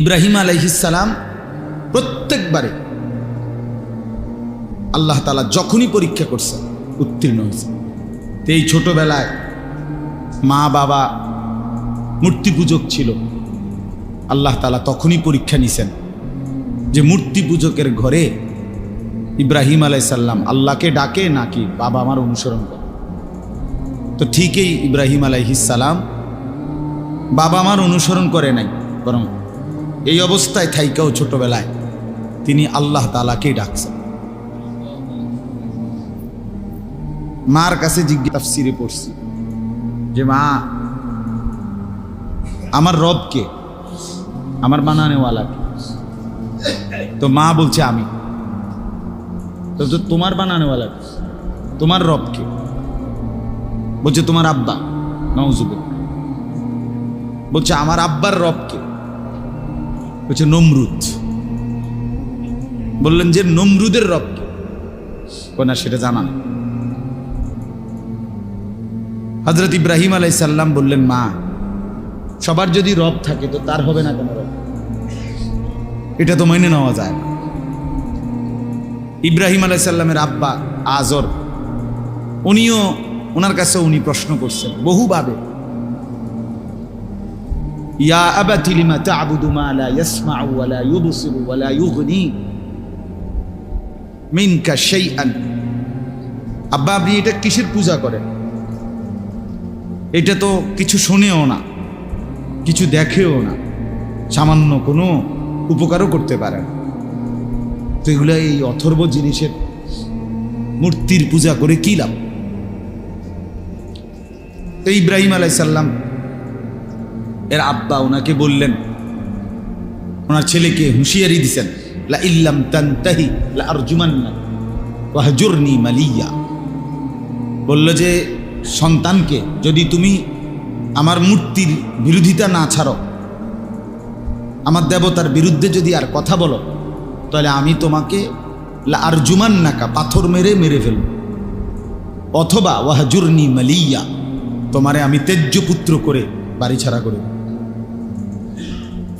ইব্রাহিম আলাইহিসালাম প্রত্যেকবারে আল্লাহ তালা যখনই পরীক্ষা করছে, উত্তীর্ণ হয়েছে। এই ছোটবেলায় মা বাবা মূর্তি পূজক ছিল। আল্লাহ তালা তখনই পরীক্ষা নিছেন যে মূর্তি পূজকের ঘরে ইব্রাহিম আলাইসাল্লাম আল্লাহকে ডাকে নাকি বাবা আমার অনুসরণ করে। তো ঠিকই ইব্রাহিম আলাইহিসাল্লাম বাবা আমার অনুসরণ করে নাই, বরং এই অবস্থায় থাইকাও ছোটবেলায় তিনি আল্লাহ তালাকেই ডাকছেন। মার কাছে জিজ্ঞাসা সিরে পড়ছি যে, মা, আমার রবকে, আমার বানানেওয়ালাকে। তো মা বলছে, আমি। তো তোমার বানানেওয়ালা কে? তোমার রবকে। বলছে, তোমার আব্বা নওজুবুল বলছে, আমার আব্বার রবকে। বলছে নমরুদ। বললেন যে নমরুদের রবকে না সেটা জানা হজরত ইব্রাহিম আলাই সাল্লাম বললেন, মা, সবার যদি রব থাকে তো তার হবে না কেন রব। এটা তো মেনে নেওয়া যায় না। ইব্রাহিম আলাই সাল্লামের আব্বা আজর, উনিও ওনার কাছে উনি প্রশ্ন করছেন বহুভাবে ইয়া আবাতি লিমা তা'বুদু মা লা ইয়াসমা'ু ওয়া লা ইউবসিরু ওয়া লা ইউগনি মিনকা শাইআন আব্বা, আপনি এটা কিসের পূজা করেন? এটা তো কিছু শোনেও না, কিছু দেখেও না, সামান্য কোনো উপকারও করতে পারে না। তো এগুলো এই অথর্ব জিনিসের মূর্তির পূজা করে কি লাভ? তো ইব্রাহিম আলাইসাল্লাম এর আব্বা ওনাকে বললেন ওনার ছেলেকে হুঁশিয়ারি দিছেন, লা ইল্লাম তান্তাহি লা ওয়াহজুরনি মালিয়া। বলল যে, সন্তানকে যদি তুমি আমার মূর্তির বিরোধিতা না ছাড়ো, আমার দেবতার বিরুদ্ধে যদি আর কথা বলো, তাহলে আমি তোমাকে লা আরজুমান নাকা পাথর মেরে মেরে ফেলব। অথবা ওয়াহাজুরনি মালিয়া, তোমারে আমি তেজ্য পুত্র করে বাড়ি ছাড়া করে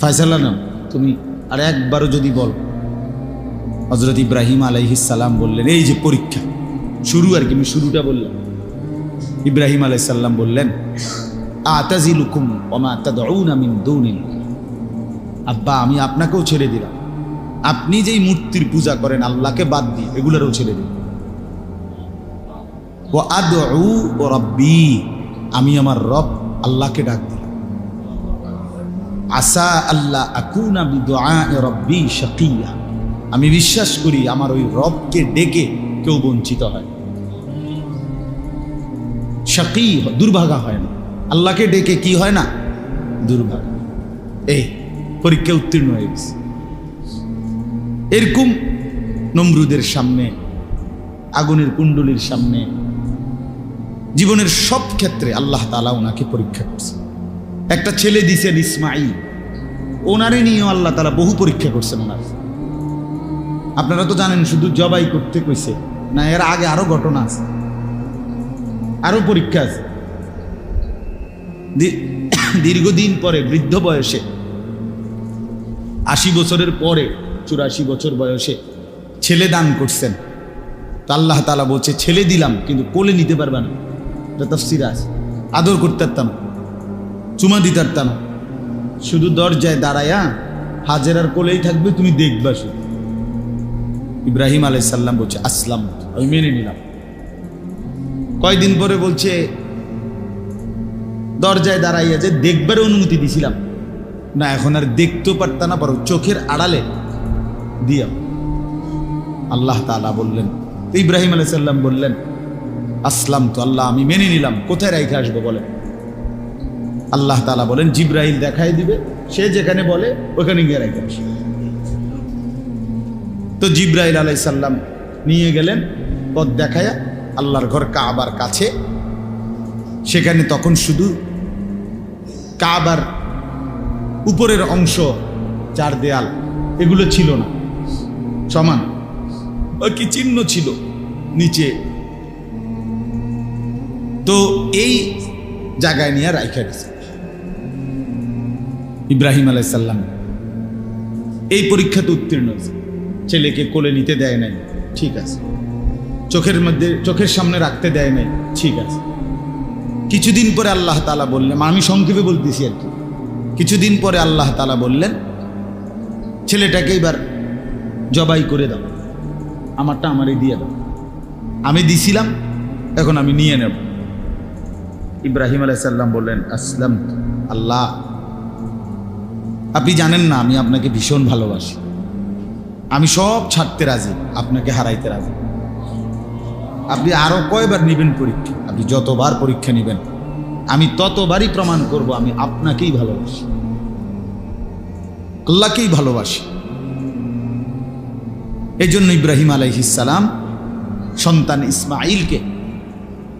দেব। ফায়সাল্লা না তুমি আর একবারও যদি বল। হজরত ইব্রাহিম আলাইহিসাল্লাম বললেন, এই যে পরীক্ষা, শুরু আর কি, আমি শুরুটা বললাম। ইব্রাহিম আলাইসাল্লাম বললেন, আতাজিলুকুম ওমা তাদউনা মিন দুনিল্লাহ। আব্বা, আমি আপনাকেও ছেড়ে দিলাম। আপনি যেই মূর্তির পূজা করেন, আল্লাহকে বাদ দিয়ে এগুলোরও ছেড়ে দিন ও আদউ ও রব্বি, আমি আমার রব আল্লাহকে ডাক আসা আল্লাহ আকুনা রব্বি শাকিয়া। আমি বিশ্বাস করি আমার ওই রবকে ডেকে কেউ বঞ্চিত হয়। শাকি দুর্ভাগা হয় না। আল্লাহকে ডেকে কি হয় না? দুর্ভাগা। এই, পরীক্ষা উত্তীর্ণ হয়ে গেছে। এরকম নমরুদের সামনে, আগুনের কুণ্ডলীর সামনে, জীবনের সব ক্ষেত্রে আল্লাহ তালা ওনাকে পরীক্ষা করছে। একটা ছেলে দিছেন ইসমাইল ওনারে নিয়েও আল্লাহ তালা বহু পরীক্ষা করছেন ওনার। আপনারা তো জানেন, শুধু জবাই করতে কইছে, না, এর আগে আরও ঘটনা আছে। আরও পরীক্ষা আছে। দীর্ঘদিন পরে, বৃদ্ধ বয়সে, আশি বছরের পরে, চুরাশি বছর বয়সে ছেলে দান করছেন। তো আল্লাহ তালা বলছে, ছেলে দিলাম, কিন্তু কোলে নিতে পারবে না। এটা তফসির আছে। আদর করতে পারতাম চুমা দিতে পারতাম। শুধু দরজায় দাঁড়ায়া হাজেরার কোলেই থাকবে, তুমি দেখবা শুধু। ইব্রাহিম আলাইসাল্লাম বলছে আসলাম আমি মেনে নিলাম। কয়দিন পরে বলছে, দরজায় দাঁড়াইয়া যে দেখবার অনুমতি দিছিলাম। না, এখন আর দেখতেও পারতাম না, বরং চোখের আড়ালে দিয়া। আল্লাহ তাআলা বললেন, ইব্রাহিম আলাইসাল্লাম বললেন আসলাম তো আল্লাহ, আমি মেনে নিলাম। কোথায় রেখে আসব বলেন? আল্লাহ তালা বলেন জিব্রাহিল দেখাই দিবে, সে যেখানে বলে ওখানে গিয়ে রেখে আসবে তো জিব্রাইল আলাইসাল্লাম নিয়ে গেলেন, পথ দেখায়া আল্লাহর ঘর কাবার কাছে। সেখানে তখন শুধু কাবার উপরের অংশ চার দেয়াল, এগুলো ছিল না। সমান। কি চিহ্ন ছিল নিচে। তো এই জায়গায় নিয়ে রাইখা গেছে। ইব্রাহিম আলাইসাল্লাম এই পরীক্ষাতে উত্তীর্ণ হয়েছে। ছেলেকে কোলে নিতে দেয় নাই, ঠিক আছে। চোখের মধ্যে, চোখের সামনে রাখতে দেয় নাই, ঠিক আছে। কিছুদিন পরে আল্লাহ তালা বললেন, আমি সংক্ষেপে বলতেছি আর কি। কিছুদিন পরে আল্লাহ তালা বললেন, ছেলেটাকে এবার জবাই করে দাও। আমারটা আমারই দিয়ে দাও। আমি দিছিলাম, এখন আমি নিয়ে নেব। ইব্রাহিম আলাইসাল্লাম বললেন আসলাম আল্লাহ। আপনি জানেন না, আমি আপনাকে ভীষণ ভালোবাসি। আমি সব ছাড়তে রাজি, আপনাকে হারাইতে রাজি। আপনি আরও কয়বার নেবেন পরীক্ষা? আপনি যতবার পরীক্ষা নেবেন, আমি ততবারই প্রমাণ করব, আমি আপনাকেই ভালোবাসি। আল্লাহকেই ভালোবাসি। এই জন্য ইব্রাহিম আলাইহিসালাম সন্তান ইসমাইলকে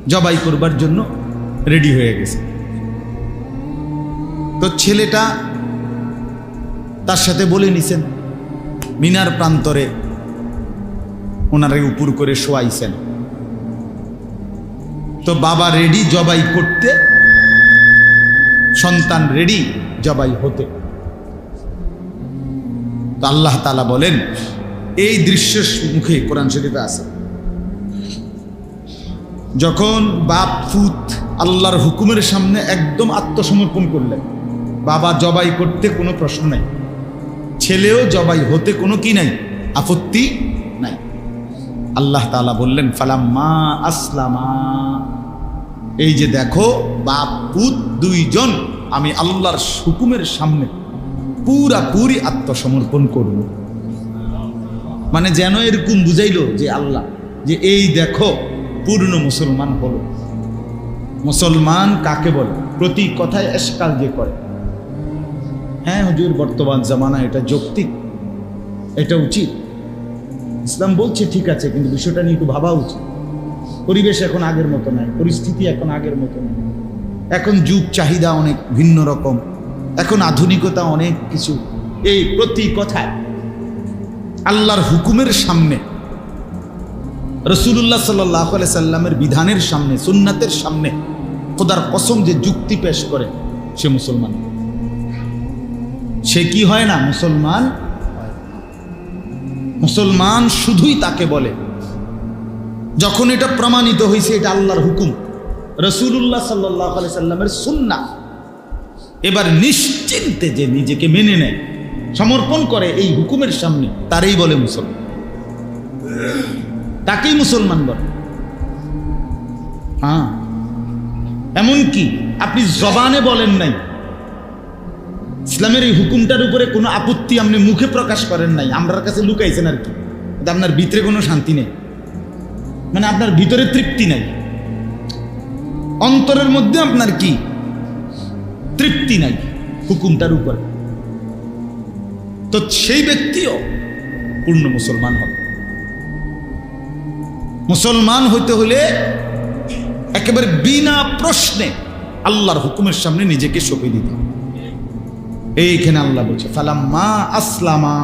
জবাই করবার জন্য রেডি হয়ে গেছে। তো ছেলেটা তার সাথে বলে নিছেন, মিনার প্রান্তরে ওনারে উপর করে শোয়াইছেন। তো বাবা রেডি জবাই করতে, সন্তান রেডি জবাই হতে। তো আল্লাহ তালা বলেন, এই দৃশ্যের মুখে কোরআন শরীফে আছে। যখন বাপ ফুত আল্লাহর হুকুমের সামনে একদম আত্মসমর্পণ করলেন, বাবা জবাই করতে কোনো প্রশ্ন নাই। ছেলেও জবাই হতে কোনো কি নাই, আপত্তি নাই। আল্লাহ তাআলা বললেন, ফালাম্মা আসলামা। এই যে দেখো, বাপ, পুত দুইজন, আমি আল্লাহর হুকুমের সামনে পুরা পুরি আত্মসমর্পণ করব। মানে যেন এরকম বুঝাইল যে আল্লাহ, যে এই দেখো, পূর্ণ মুসলমান হলো। মুসলমান কাকে বলে? প্রতি কথায় এসকাল যে করে। হ্যাঁ হুজুর, বর্তমান জামানা এটা যৌক্তিক, এটা উচিত। ইসলাম বলছে ঠিক আছে, কিন্তু বিষয়টা নিয়ে একটু ভাবা উচিত। পরিবেশ এখন আগের মতো নাই পরিস্থিতি এখন আগের মতো নাই এখন যুগ চাহিদা অনেক ভিন্ন রকম, এখন আধুনিকতা অনেক কিছু। এই প্রতি কথায় আল্লাহর হুকুমের সামনে রসুল্লাহ সাল্লাহ সাল্লামের বিধানের সামনে, সুন্নাতের সামনে, খোদার কসম যে যুক্তি পেশ করে, সে মুসলমান। সে কি হয় না? মুসলমান? মুসলমান শুধুই তাকে বলে। যখন এটা প্রমাণিত হয়েছে এটা আল্লাহর হুকুম। রসুল্লাহ সাল্লাহ সাল্লামের সুন্না এবার নিশ্চিন্তে যে নিজেকে মেনে নেয়, সমর্পণ করে এই হুকুমের সামনে, তারই বলে মুসলমান। তাকেই মুসলমান বলে। হ্যাঁ। এমন কি আপনি জবানে বলেন নাই ইসলামের এই হুকুমটার উপরে কোনো আপত্তি আপনি মুখে প্রকাশ করেন নাই, আমরার কাছে লুকাইছেন আর কি। আপনার ভিতরে কোনো শান্তি নেই। মানে আপনার ভিতরে তৃপ্তি নাই। অন্তরের মধ্যে আপনার কি? তৃপ্তি নাই হুকুমটার উপরে। তো সেই ব্যক্তিও পূর্ণ মুসলমান হবে। মুসলমান হইতে হলে একেবারে বিনা প্রশ্নে আল্লাহর হুকুমের সামনে নিজেকে সঁপে দিতে হবে। এইখানে আল্লাহ বলছে, ফালাম্মা আসলামা।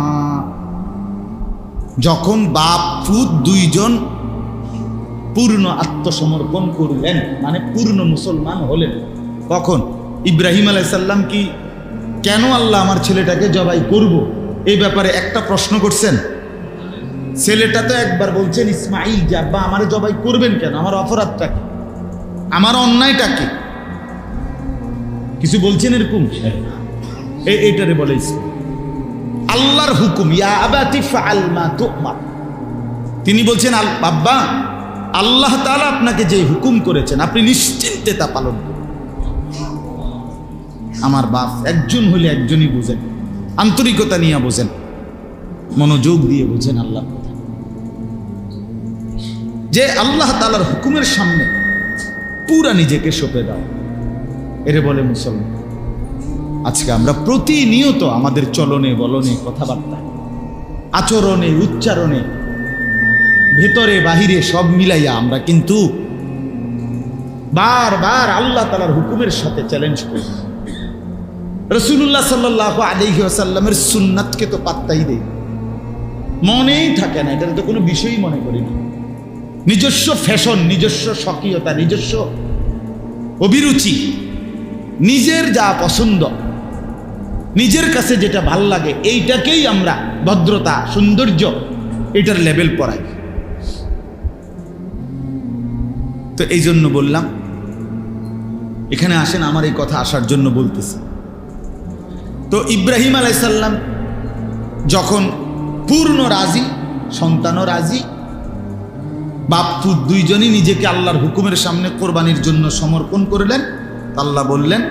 যখন বাপ, পুত দুইজন পূর্ণ আত্মসমর্পণ করলেন মানে পূর্ণ মুসলমান হলেন, কখন? ইব্রাহিম আলাইসাল্লাম কি, কেন আল্লাহ আমার ছেলেটাকে জবাই করব? এই ব্যাপারে একটা প্রশ্ন করছেন? ছেলেটা তো একবার বলছেন, ইসমাইল, যে আব্বা আমার জবাই করবেন কেন? আমার অপরাধটা কি? আমার অন্যায়টা কি? কিছু বলছেন এরকম? এইটারে বলে আল্লাহর হুকুম তিনি বলছেন, আল বাব্বা আল্লাহ তাআলা আপনাকে যে হুকুম করেছেন, আপনি নিশ্চিন্তে তা পালন করুন। আমার বাপ একজন হলে একজনই বোঝেন, আন্তরিকতা নিয়ে বোঝেন, মনোযোগ দিয়ে বোঝেন আল্লাহ যে আল্লাহ তালার হুকুমের সামনে পুরা নিজেকে সঁপে দাও এরে বলে মুসলমান। আজকে আমরা প্রতিনিয়ত আমাদের চলনে, বলনে কথাবার্তা, আচরণে, উচ্চারণে, ভেতরে, বাহিরে সব মিলাইয়া আমরা কিন্তু বারবার আল্লাহ তালার হুকুমের সাথে চ্যালেঞ্জ করি। রসুল্লাহ সাল্লাহ আলহি আসাল্লামের সুন্নাতকে তো পাত্তাই দেই। মনেই থাকে না, এটার তো কোনো বিষয়ই মনে করি না। নিজস্ব ফ্যাশন নিজস্ব স্বকীয়তা, নিজস্ব অভিরুচি, নিজের যা পছন্দ নিজের কাছে যেটা ভালো লাগে, এইটাকেই আমরা ভদ্রতা, সৌন্দর্য, এটার লেভেল পড়াই তো এই জন্য বললাম, এখানে আসেন, আমার এই কথা আসার জন্য বলতেছি। তো ইব্রাহিম আলাইসাল্লাম যখন পূর্ণ রাজি, সন্তানও রাজি বাপ্পু দুইজনই নিজেকে আল্লাহর হুকুমের সামনে কোরবানির জন্য সমর্পণ করলেন আল্লাহ বললেন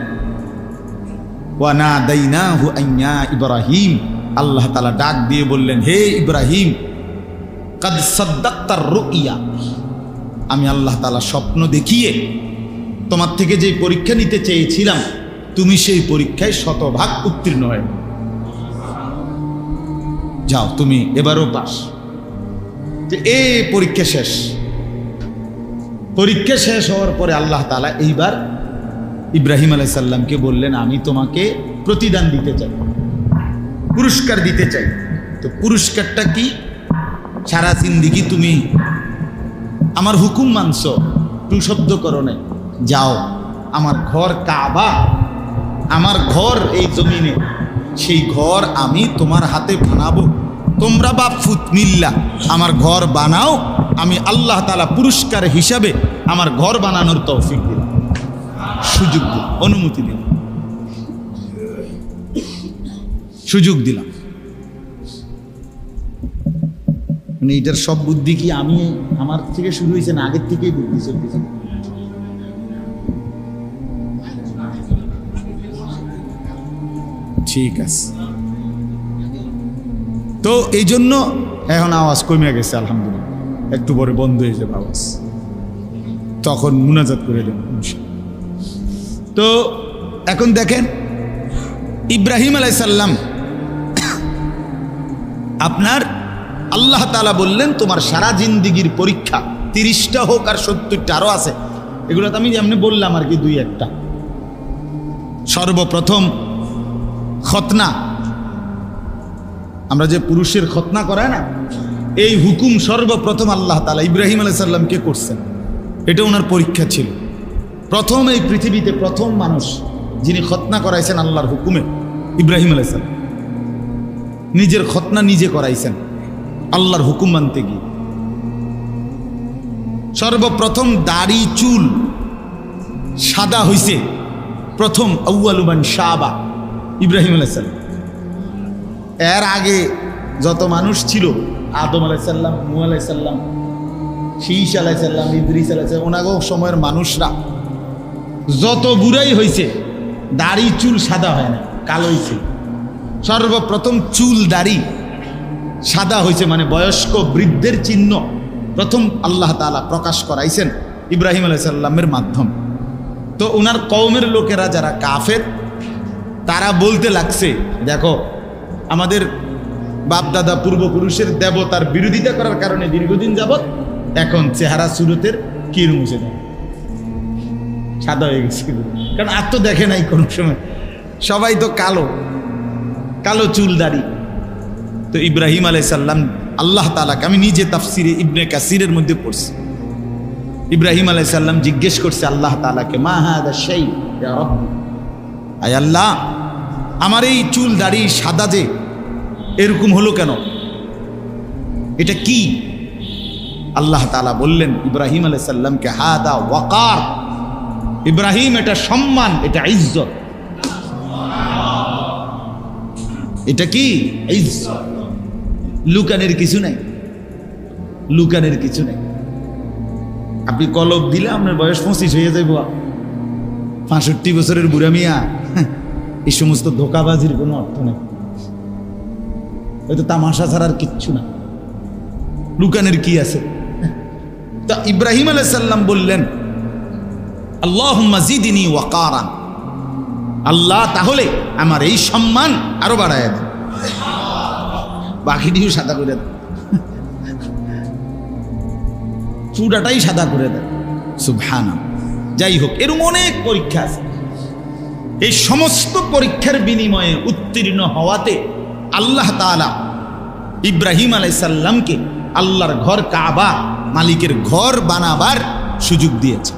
ওয়ানা দাইনা হু আইয়া ইব্রাহিম। আল্লাহ তালা ডাক দিয়ে বললেন, হে ইব্রাহিম, কাদ সাদ্দাক্তার রুইয়া। আমি আল্লাহ তালা স্বপ্ন দেখিয়ে তোমার থেকে যে পরীক্ষা নিতে চেয়েছিলাম, তুমি সেই পরীক্ষায় শতভাগ উত্তীর্ণ হয়ে যাও, তুমি এবারও পাস। এ পরীক্ষা শেষ। পরীক্ষা শেষ হওয়ার পরে আল্লাহ তালা এইবার ইব্রাহিম আলাইসাল্লামকে বললেন, আমি তোমাকে প্রতিদান দিতে চাই, পুরস্কার দিতে চাই। তো পুরস্কারটা কি? সারা জিন্দিগি তুমি আমার হুকুম মানছ টু শব্দ করো নাই। যাও, আমার ঘর কাবা, আমার ঘর এই জমিনে, সেই ঘর আমি তোমার হাতে বানাবো। তোমরা বা ফুত মিল্লা, আমার ঘর বানাও, আমি আল্লাহ তালা পুরস্কার হিসাবে আমার ঘর বানানোর তৌফিক দিলাম। সুযোগ অনুমতি দিলাম। সুযোগ দিলাম। মানে এটার সব বুদ্ধি কি আমি আমার থেকে শুরু হয়েছে না আগের থেকেই বুদ্ধি চলতেছে ঠিক আছে। তো এই জন্য এখন আওয়াজ কমে গেছে, আলহামদুলিল্লাহ। একটু পরে বন্ধ হয়ে যাবে আওয়াজ। তখন মুনাজাত করে দেন তো এখন দেখেন, ইব্রাহিম আলাইসাল্লাম আপনার আল্লাহ তালা বললেন, তোমার সারা জিন্দিগির পরীক্ষা তিরিশটা হোক আর সত্তরটা আরও আছে। এগুলো তো আমি যেমনি বললাম আর কি, দুই একটা। সর্বপ্রথম খতনা আমরা যে পুরুষের খতনা করায় না, এই হুকুম সর্বপ্রথম আল্লাহ তালা ইব্রাহিম আলাইসাল্লামকে করছেন। এটা ওনার পরীক্ষা ছিল। প্রথম এই পৃথিবীতে প্রথম মানুষ যিনি খতনা করাইছেন আল্লাহর হুকুমে, ইব্রাহিম আলাইসাল্লাম নিজের খতনা নিজে করাইছেন, আল্লাহর হুকুম মানতে গিয়ে। সর্বপ্রথম দাড়ি, চুল সাদা হইছে প্রথম আউয়ালুমান শাহবা ইব্রাহিম আলাইসাল্লাম এর আগে যত মানুষ ছিল, আদম আলাইসাল্লাম নু আলাইসাল্লাম শীষ আলাইসাল্লাম ইদ্রিস আলাইসাল্লাম ওনাগো সময়ের মানুষরা যত বুড়াই হয়েছে দাড়ি, চুল সাদা হয় না, কালো হয়েছে সর্বপ্রথম চুল, দাড়ি সাদা হয়েছে মানে বয়স্ক বৃদ্ধের চিহ্ন। প্রথম আল্লাহ তালা প্রকাশ করাইছেন ইব্রাহিম আলাইসাল্লামের মাধ্যম। তো ওনার কৌমের লোকেরা যারা কাফের, তারা বলতে লাগছে, দেখো, আমাদের বাপদাদা পূর্বপুরুষের দেবতার বিরোধিতা করার কারণে দীর্ঘদিন যাবৎ এখন চেহারা সুরতের কির মুছে দেয়। সাদা হয়ে গেছে কারণ আর তো দেখে নাই কোনো সময়। সবাই তো কালো কালো চুল দাড়ি তো ইব্রাহিম আলাইসাল্লাম আল্লাহ তালাকে আমি নিজে তাফসিরে ইবনে কাসিরের মধ্যে পড়ছি। ইব্রাহিম আলাইসাল্লাম জিজ্ঞেস করছে আল্লাহ তালাকে মা হ্যাঁ সেই আয় আল্লাহ, আমার এই চুল দাড়ি সাদা যে, এরকম হলো কেন? এটা কি? আল্লাহ তালা বললেন, ইব্রাহিম আলাইসাল্লামকে হাদা ওয়াকার। ইব্রাহিম, এটা সম্মান, এটা ইজ্জত। এটা কি? ইজ্জত। লুকানের কিছু নাই। লুকানের কিছু নাই। আপনি কলব দিলে আপনার বয়স পঁচিশ হয়ে যাইব। পাঁষট্টি বছরের বুড়া মিয়া, এই সমস্ত ধোকাবাজির কোনো অর্থ নেই। হয়তো তামাশা ছাড়ার কিচ্ছু না। লুকানের কি আছে? তা ইব্রাহিম আলাইসাল্লাম বললেন আল্লাহ মাজিদিনী ওয়াকারান। আল্লাহ তাহলে আমার এই সম্মান আরও বাড়ায় দেন। বাকিটিও সাদা করে দেন। চুডাটাই সাদা করে দেন। সুবহানা যাই হোক, এরকম অনেক পরীক্ষা আছে। এই সমস্ত পরীক্ষার বিনিময়ে উত্তীর্ণ হওয়াতে আল্লাহ তালা ইব্রাহিম আলাইসাল্লামকে আল্লাহর ঘর কাবা মালিকের ঘর বানাবার সুযোগ দিয়েছে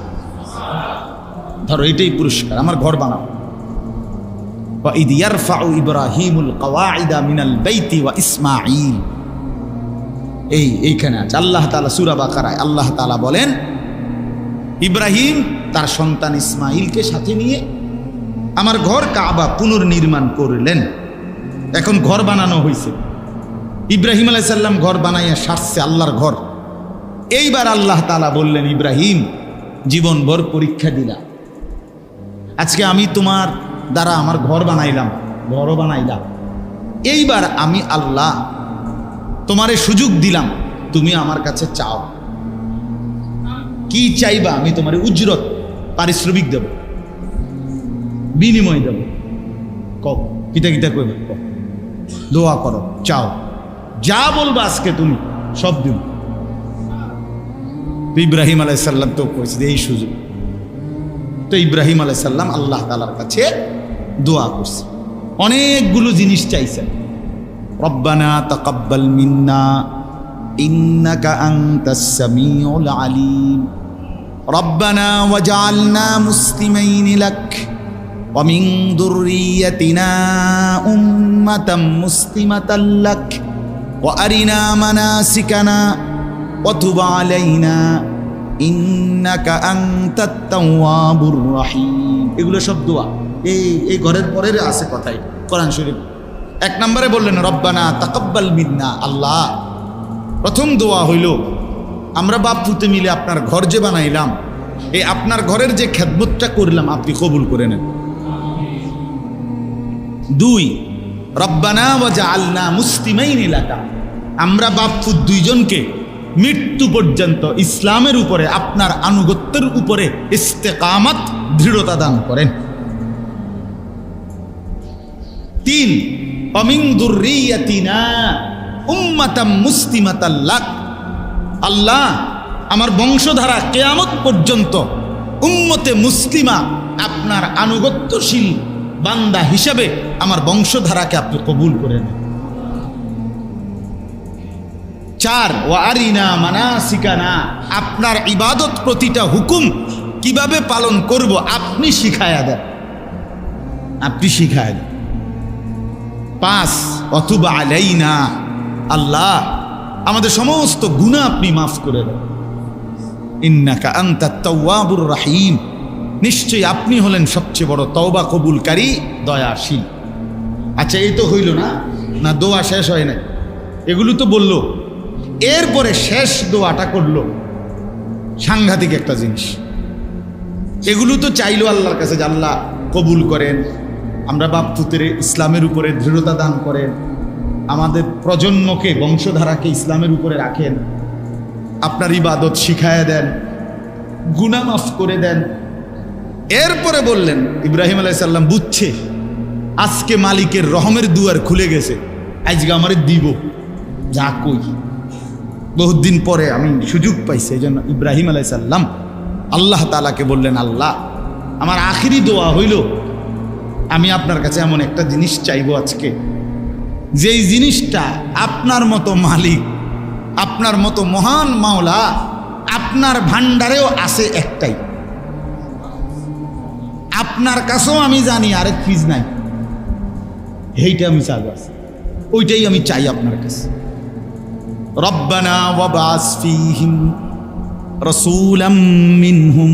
ধরো এটাই পুরস্কার, আমার ঘর বানাও। বা ইব্রাহিমুল কওয়াইদা মিনাল ওয়া এই, এইখানে আছে, আল্লাহ তালা সুরা বাকারায় আল্লাহ তালা বলেন, ইব্রাহিম তার সন্তান ইসমাইলকে সাথে নিয়ে আমার ঘর কাবা পুনর্নির্মাণ করলেন। এখন ঘর বানানো হয়েছে ইব্রাহিম আলাইসাল্লাম ঘর বানাইয়া সারছে আল্লাহর ঘর। এইবার আল্লাহ তালা বললেন, ইব্রাহিম, জীবনভর পরীক্ষা দিলা। আজকে আমি তোমার দ্বারা আমার ঘর বানাইলাম, ঘরও বানাইলাম। এইবার আমি আল্লাহ তোমারে সুযোগ দিলাম, তুমি আমার কাছে চাও। কি চাইবা আমি তোমার উজরত পারিশ্রমিক দেব, বিনিময় দেব। কও, কিতা কিতা কইবে? কও। দোয়া করো, চাও। যা বলবা আজকে তুমি, সব দিব। ইব্রাহিম আলাইসাল্লাম তো কইছে এই সুযোগ। তো ইব্রাহিম আলাইসাল্লাম আল্লাহ তালার কাছে দোয়া করছে। অনেকগুলো জিনিস চাইছেন রব্বানা তাকাব্বাল মিন্না, ইন্নাকা আনতাস সামিউল আলিম। রব্বানা ওয়াজআলনা মুসলিমাইন লাক, ওয়া মিন দুররিয়াতিনা উম্মাতাম মুসলিমাতাল লাক, ওয়া আরিনা মানাসিকানা, ওয়া তুব আলাইনা। এগুলো সব দোয়া। এই এই ঘরের পরের আছে কথাই, কোরআন শরীফ। এক নম্বরে বললেন, রব্বানা তাকব্বাল মিন্না। আল্লাহ, প্রথম দোয়া হইল, আমরা বাপ পুতে মিলে আপনার ঘর যে বানাইলাম, এই আপনার ঘরের যে খেদমতটা করলাম, আপনি কবুল করে নেন। দুই, রব্বানা ওয়াজা আল্লাহ মুসলিমাইন এলাকা আমরা বাপ বাপ্পু দুইজনকে মৃত্যু পর্যন্ত ইসলামের উপরে, আপনার আনুগত্যের উপরে ইস্তেকামাত, দৃঢ়তা দান করেন। তিন আল্লাহ, আমার বংশধারা কেয়ামত পর্যন্ত উম্মতে মুসলিমা আপনার আনুগত্যশীল বান্দা হিসাবে আমার বংশধারাকে আপনি কবুল করে নেন। চার ও আরিনা মানাসিকানা। আপনার ইবাদত প্রতিটা হুকুম কীভাবে পালন করব আপনি শিখায়া দেন। আপনি শিখায় দেন। পাঁচ অথবা আলাইনা। আল্লাহ, আমাদের সমস্ত গুণা আপনি মাফ করে দেন। ইন্নাকা আন্তা তাওয়াবুর রাহিম। নিশ্চয়ই আপনি হলেন সবচেয়ে বড় তওবা কবুলকারী, দয়াশীল। আচ্ছা এই তো হইল না? না, দোয়া শেষ হয় না এগুলো তো বলল। এরপরে শেষ দোয়াটা করল সাংঘাতিক একটা জিনিস। এগুলো তো চাইলো আল্লাহর কাছে যে আল্লাহ কবুল করেন, আমরা বাপ পুতের ইসলামের উপরে দৃঢ়তা দান করেন, আমাদের প্রজন্মকে, বংশধারাকে ইসলামের উপরে রাখেন, আপনার ইবাদত শিখায় দেন গুনা মাফ করে দেন। এরপরে বললেন, ইব্রাহিম আলাইসাল্লাম বুঝছে, আজকে মালিকের রহমের দুয়ার খুলে গেছে, আজকে আমারে দিব, যা কই। বহুত দিন পরে আমি সুযোগ পাইছি, এই জন্য ইব্রাহিম আলাইসাল্লাম আল্লাহ তালাকে বললেন, আল্লাহ, আমার আখিরি দোয়া হইল, আমি আপনার কাছে এমন একটা জিনিস চাইব আজকে। যেই জিনিসটা আপনার মতো মালিক, আপনার মতো মহান মাওলা, আপনার ভান্ডারেও আছে একটাই। আপনার কাছেও আমি জানি আরেক ফিজ নাই। এইটা আমি চাইব ওইটাই আমি চাই আপনার কাছে। রব্বানা ওয়াবাস ফীহিম রাসূলাম মিনহুম।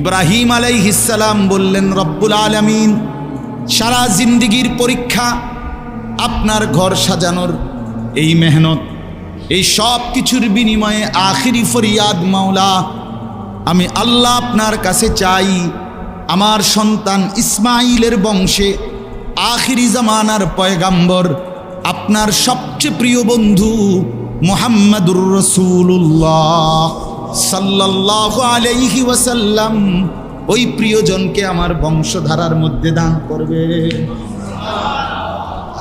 ইব্রাহিম আলাইহিসসালাম বললেন, রব্বুল আলামিন, সারা জিন্দিগির পরীক্ষা আপনার ঘর সাজানোর এই মেহনত, এই সব কিছুর বিনিময়ে আখিরি ফরিয়াদ মাওলা, আমি আল্লাহ আপনার কাছে চাই। আমার সন্তান ইসমাইলের বংশে আখিরি জামানার পয়গাম্বর আপনার সবচেয়ে প্রিয় বন্ধু মোহাম্মদুর রসুল্লাহ সাল্লাহ আলাইহি ওয়াসাল্লাম ওই প্রিয়জনকে আমার বংশধারার মধ্যে দান করবে।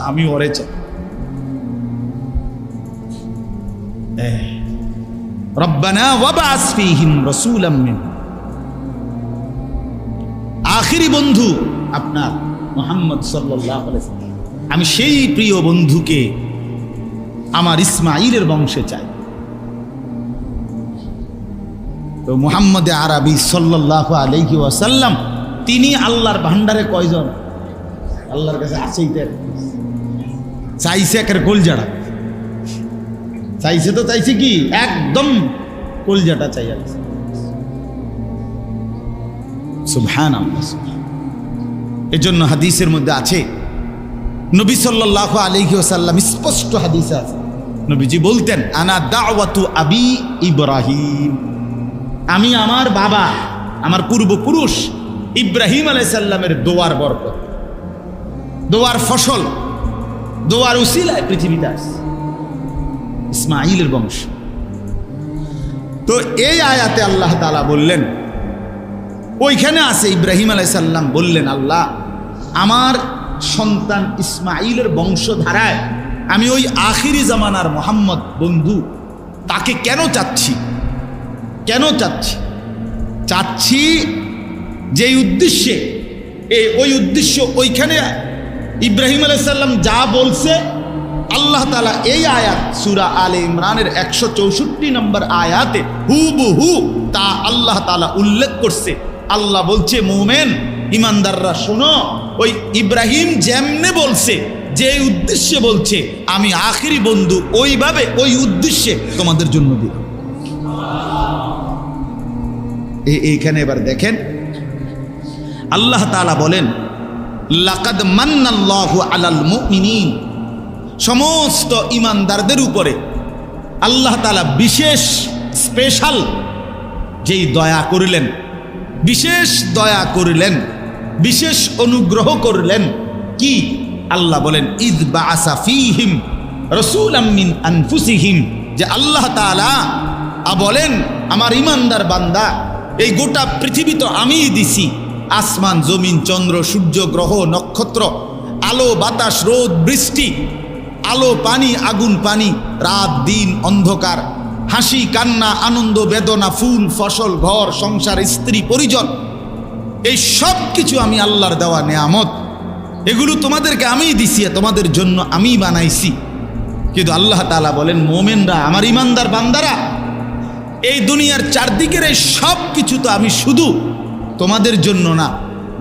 আমি ওরে চাই। রব্বানা ওয়াবাস ফীহিম রাসূলাম আখিরি বন্ধু আপনার মোহাম্মদ সাল্লাল্লাহু আলাইহি। আমি সেই প্রিয় বন্ধুকে আমার ইসমাইলের বংশে চাই। তো মুহাম্মদ আরবি সাল্লাল্লাহু আলাইহি ওয়াসাল্লাম, তিনি আল্লাহর ভান্ডারে কয়জন? আল্লাহর কাছে আছেই তো চাইছে একের কলজাটা। চাইছে তো চাইছে কি? একদম কলজাটা চাই আছে সুবহান এজন্য হাদিসের মধ্যে আছে নবী সাল্লাহ আলাইহি ওসাল্লাম স্পষ্ট হাদিস আছে। নবীজি বলতেন আনা দাওয়াতু আবি ইব্রাহিম। আমি আমার বাবা আমার পূর্বপুরুষ ইব্রাহিম আলাইসাল্লামের দোয়ার বরকত দোয়ার ফসল দোয়ার উসিলায় পৃথিবীতে আসছে ইসমাইলের বংশ। তো এই আয়াতে আল্লাহ তালা বললেন ওইখানে আছে ইব্রাহিম আলাইসাল্লাম বললেন আল্লাহ আমার সন্তান ইসমাইলের বংশধারায় আমি ওই আখিরি জামানার মোহাম্মদ বন্ধু। তাকে কেন চাচ্ছি? কেন চাচ্ছি? চাচ্ছি যে উদ্দেশ্যে এই ওই উদ্দেশ্য ওইখানে ইব্রাহিম আলাইসাল্লাম যা বলছে, আল্লাহ তালা এই আয়াত সুরা আলে ইমরানের একশো চৌষট্টি নম্বর আয়াতে হু বু হু তা আল্লাহ তালা উল্লেখ করছে। আল্লাহ বলছে, মোমেন ইমানদাররা, শোনো, ওই ইব্রাহিম যেমনে বলছে, যে উদ্দেশ্যে বলছে, আমি আখিরি বন্ধু, ওইভাবে ওই উদ্দেশ্যে তোমাদের জন্য দিল এইখানে এবার দেখেন, আল্লাহ তালা বলেন, লাকাদ আলাল সমস্ত ইমানদারদের উপরে আল্লাহ তাআলা বিশেষ স্পেশাল যেই দয়া করিলেন, বিশেষ দয়া করিলেন বিশেষ অনুগ্রহ করলেন। কি? আল্লাহ বলেন, ইদ বাআসা ফীহিম রাসূলাম মিন আনফুসিহিম। যে আল্লাহ তাআলা আ বলেন, আমার ইমানদার বান্দা, এই গোটা পৃথিবী তো আমিই দিছি। আসমান, জমিন, চন্দ্র, সূর্য, গ্রহ, নক্ষত্র, আলো, বাতাস, রোদ, বৃষ্টি, আলো, পানি, আগুন, পানি, রাত, দিন, অন্ধকার, হাসি, কান্না, আনন্দ, বেদনা, ফুল, ফসল, ঘর, সংসার, স্ত্রী, পরিজন এই সব কিছু আমি আল্লাহর দেওয়া নেয়ামত। এগুলো তোমাদেরকে আমিই দিছি তোমাদের জন্য আমিই বানাইছি। কিন্তু আল্লাহ তাআলা বলেন, মোমেনরা আমার ইমানদার বান্দারা, এই দুনিয়ার চারদিকের এই সব কিছু তো আমি শুধু তোমাদের জন্য না,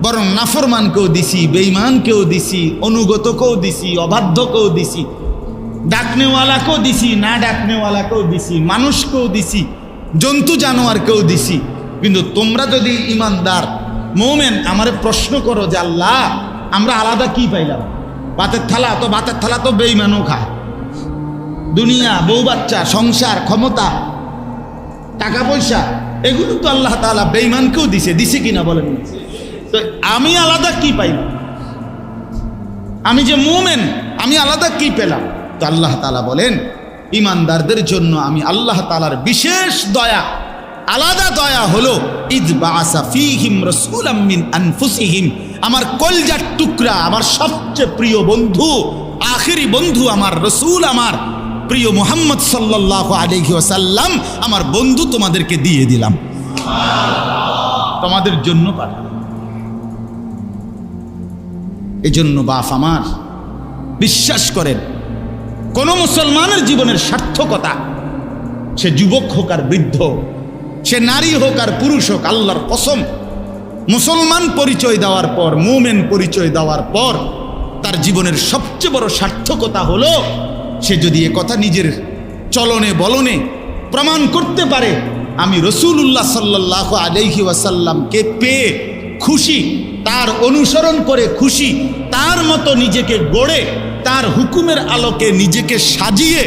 বরং নাফরমানকেও দিছি, বেঈমানকেও দিছি, অনুগতকেও দিছি, অবাধ্যকেও দিছি, ডাকনেওয়ালাকেও দিছি, না ডাকনেওয়ালাকেও দিছি, মানুষকেও দিছি, জন্তু জানোয়ারকেও দিছি। কিন্তু তোমরা যদি ইমানদার মোমেন, আমারে প্রশ্ন করো যে আল্লাহ, আমরা আলাদা কি পাইলাম? বাতের থালা তো বাতের থালা তো বেইমানও খায়। দুনিয়া, বউ বাচ্চা, সংসার, ক্ষমতা, টাকা পয়সা, এগুলো তো আল্লাহ তালা বেঈমানকেও দিছে দিছে কিনা বলেন। তো আমি আলাদা কি পাইলাম? আমি যে মোমেন, আমি আলাদা কি পেলাম? তো আল্লাহ তালা বলেন ইমানদারদের জন্য আমি আল্লাহ তালার বিশেষ দয়া আলাদা দয়া হলো, ইদ বাসা ফিহিম রাসূলাম মিন আনফুসিহিম আমার কলজার টুকরা, আমার সবচেয়ে প্রিয় বন্ধু, আখেরি বন্ধু আমার রসুল আমার, প্রিয় মোহাম্মদ সাল্লাল্লাহু আলাইহি ওয়াসাল্লাম, আমার বন্ধু তোমাদেরকে দিয়ে দিলাম। তোমাদের জন্য এজন্য বাপ আমার, বিশ্বাস করেন, কোন মুসলমানের জীবনের সার্থকতা, সে যুবক হোক আর বৃদ্ধ সে নারী হোক আর পুরুষ হোক, আল্লাহর কসম, মুসলমান পরিচয় দেওয়ার পর, মুমেন পরিচয় দেওয়ার পর, তার জীবনের সবচেয়ে বড় সার্থকতা হলো, সে যদি এ কথা নিজের চলনে বলনে প্রমাণ করতে পারে, আমি রসুল্লাহ সাল্লাহ আলহি ওয়াসাল্লামকে পেয়ে খুশি, তার অনুসরণ করে খুশি, তার মতো নিজেকে গড়ে, তার হুকুমের আলোকে নিজেকে সাজিয়ে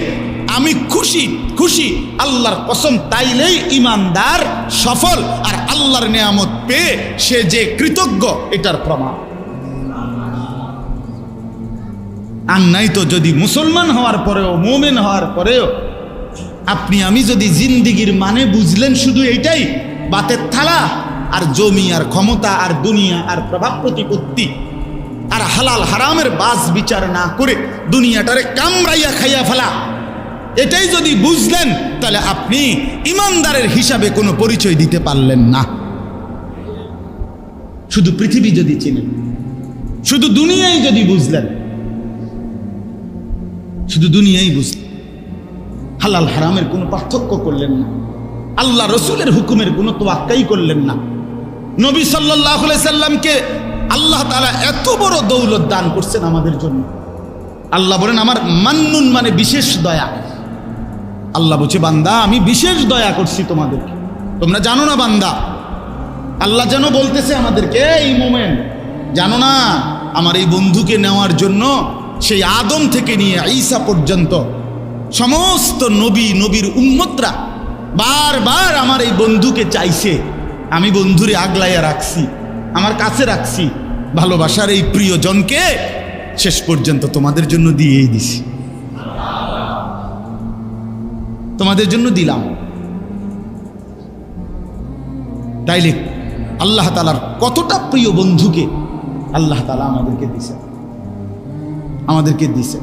আমি খুশি খুশি। আল্লাহর কসম, তাইলেই ইমানদার সফল, আর আল্লাহর নিয়ামত পেয়ে সে যে কৃতজ্ঞ, এটার প্রমাণ। আর নাই তো যদি মুসলমান হওয়ার পরেও, মোমেন হওয়ার পরেও, আপনি আমি যদি জিন্দিগির মানে বুঝলেন শুধু এইটাই, বাতের থালা, আর জমি, আর ক্ষমতা, আর দুনিয়া, আর প্রভাব প্রতিপত্তি, আর হালাল হারামের বাস বিচার না করে দুনিয়াটারে কামড়াইয়া খাইয়া ফেলা এটাই যদি বুঝলেন, তাহলে আপনি ইমানদারের হিসাবে কোনো পরিচয় দিতে পারলেন না। শুধু পৃথিবী যদি চিনেন, শুধু দুনিয়াই যদি বুঝলেন, শুধু দুনিয়াই বুঝলেন, হালাল হারামের কোনো পার্থক্য করলেন না, আল্লাহ রসুলের হুকুমের কোনো তোয়াক্কাই করলেন না। নবী সাল্লাহ সাল্লামকে আল্লাহ তাআলা এত বড় দৌলত দান করছেন আমাদের জন্য। আল্লাহ বলেন, আমার মান্নুন মানে বিশেষ দয়া। আল্লাহ বলছে, বান্দা, আমি বিশেষ দয়া করছি তোমাদেরকে। তোমরা জানো না, বান্দা, আল্লাহ যেন বলতেছে আমাদেরকে, এই মোমেন্ট জানো না, আমার এই বন্ধুকে নেওয়ার জন্য সেই আদম থেকে নিয়ে ঈসা পর্যন্ত সমস্ত নবী, নবীর উম্মতরা বারবার আমার এই বন্ধুকে চাইছে। আমি বন্ধুরে আগলাইয়া রাখছি, আমার কাছে রাখছি, ভালোবাসার এই প্রিয়জনকে শেষ পর্যন্ত তোমাদের জন্য দিয়েই দিছি। তোমাদের জন্য দিলাম। তাইলে আল্লাহ তালার কতটা প্রিয় বন্ধুকে আল্লাহ তালা আমাদেরকে দিছে আমাদেরকে দিছে